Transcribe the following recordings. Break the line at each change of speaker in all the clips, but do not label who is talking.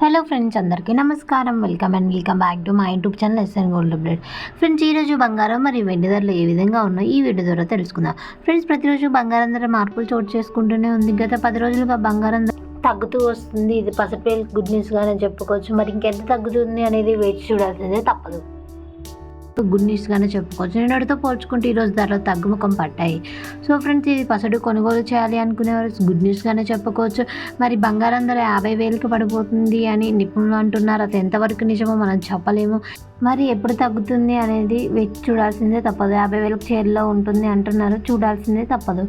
Hello friends అందరికీ నమస్కారం. Welcome and welcome back to మా YouTube channel SN gold update friends ఈరోజు బంగారం మరియు వెండి ధరలు ఏ విధంగా ఉన్నాయో ఈ వీడియో ద్వారా తెలుసుకుందాం. ఫ్రెండ్స్ ప్రతిరోజు బంగారం ధర మార్పులు చోటు చేసుకుంటూనే ఉంది. గత పది రోజులుగా బంగారం తగ్గుతూ వస్తుంది. ఇది పసిపిల్లల గుడ్ న్యూస్గానే చెప్పుకోవచ్చు. మరి ఇంకెంత తగ్గుతుంది అనేది వేచి చూడాల్సిందే తప్పదు. గుడ్ న్యూస్గానే చెప్పుకోవచ్చు. నిన్నటితో పోల్చుకుంటే ఈరోజు ధరలు తగ్గుముఖం పట్టాయి సో ఫ్రెండ్స్ ఇది పసడు కొనుగోలు చేయాలి అనుకునేవారు గుడ్ న్యూస్గానే చెప్పుకోవచ్చు. మరి బంగారం ధర యాభై వేలకు పడిపోతుంది అని నిపుణులు అంటున్నారు. అది ఎంతవరకు నిజమో మనం చెప్పలేము. మరి ఎప్పుడు తగ్గుతుంది అనేది వేచి చూడాల్సిందే తప్పదు. యాభై వేలకు చేరులో ఉంటుంది అంటున్నారు. చూడాల్సిందే తప్పదు.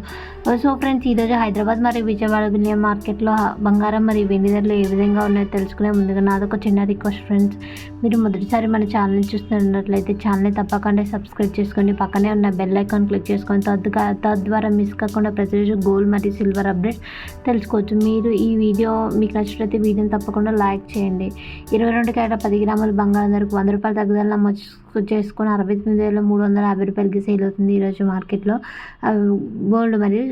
సో ఫ్రెండ్స్ ఈరోజు హైదరాబాద్ మరియు విజయవాడ బిలియన్ మార్కెట్లో బంగారం మరియు వెండి ధరలు ఏ విధంగా ఉన్నాయో తెలుసుకునే ముందుగా నాదొక చిన్న రిక్వెస్ట్ ఫ్రెండ్స్. మీరు మొదటిసారి మన ఛానల్ చూస్తున్నట్లయితే ఛానల్ని తప్పకుండా సబ్స్క్రైబ్ చేసుకోండి పక్కనే ఉన్న బెల్ ఐకాన్ క్లిక్ చేసుకొని తద్గా తద్వారా మిస్ కాకుండా ప్రతిరోజు గోల్డ్ మరియు సిల్వర్ అప్డేట్స్ తెలుసుకోవచ్చు. మీరు ఈ వీడియో మీకు నచ్చినట్లయితే వీడియోని తప్పకుండా లైక్ చేయండి. ఇరవై రెండు కేట పది గ్రాముల బంగారం ధరకు వంద రూపాయలు తగ్గుదల నమోదు చేసుకుని అరవై తొమ్మిది వేల మూడు వందల యాభై రూపాయలకి సేల్ అవుతుంది ఈరోజు మార్కెట్లో. గోల్డ్ మరియు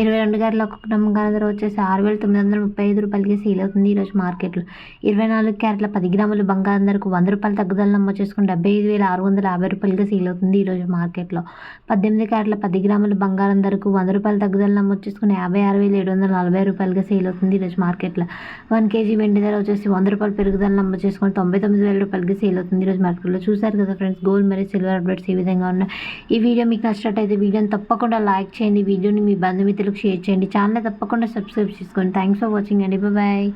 ఇరవై రెండు గంటల ఒక బంగారం ధర వచ్చేసి ఆరు వేల తొమ్మిది వందల ముప్పై ఐదు రూపాయలకి సేల్ అవుతుంది ఈరోజు మార్కెట్లో. ఇరవై నాలుగు క్యారెట్ల పది గ్రాముల బంగారం ధరకు వంద రూపాయల తగ్గుదల నమోదు చేసుకుని డెబ్బై ఐదు వేల ఆరు వందల యాభై రూపాయలకి సేల్ అవుతుంది ఈరోజు మార్కెట్లో. పద్దెనిమిది క్యారెట్ల పది గ్రాముల బంగారం ధరకు వంద రూపాయల తగ్గుదల నమోదు చేసుకుని యాభై ఆరు వేల ఏడు వందల నలభై రూపాయలకి సేల్ అవుతుంది ఈరోజు మార్కెట్లో. వన్ కేజీ వెండి ధర వచ్చేసి వంద రూపాయల పెరుగుదల నమోదు చేసుకుని తొంభై తొమ్మిది వేల రూపాయలకి సేల్ అవుతుంది ఈరోజు మార్కెట్లో. చూసారు కదా ఫ్రెండ్స్ గోల్డ్ మరియు సిల్వర్ అప్డేట్స్ ఈ విధంగా ఉన్నాయి. ఈ వీడియో మీకు నచ్చినట్టయితే వీడియోని తప్పకుండా లైక్ చేయండి. వీడియోని మీ బంధుమిత్రులకు షేర్ చేయండి ఛానల్ తప్పకుండా సబ్స్క్రైబ్ చేసుకోండి. థ్యాంక్స్ ఫర్ వాచింగ్ అండి. బాయ్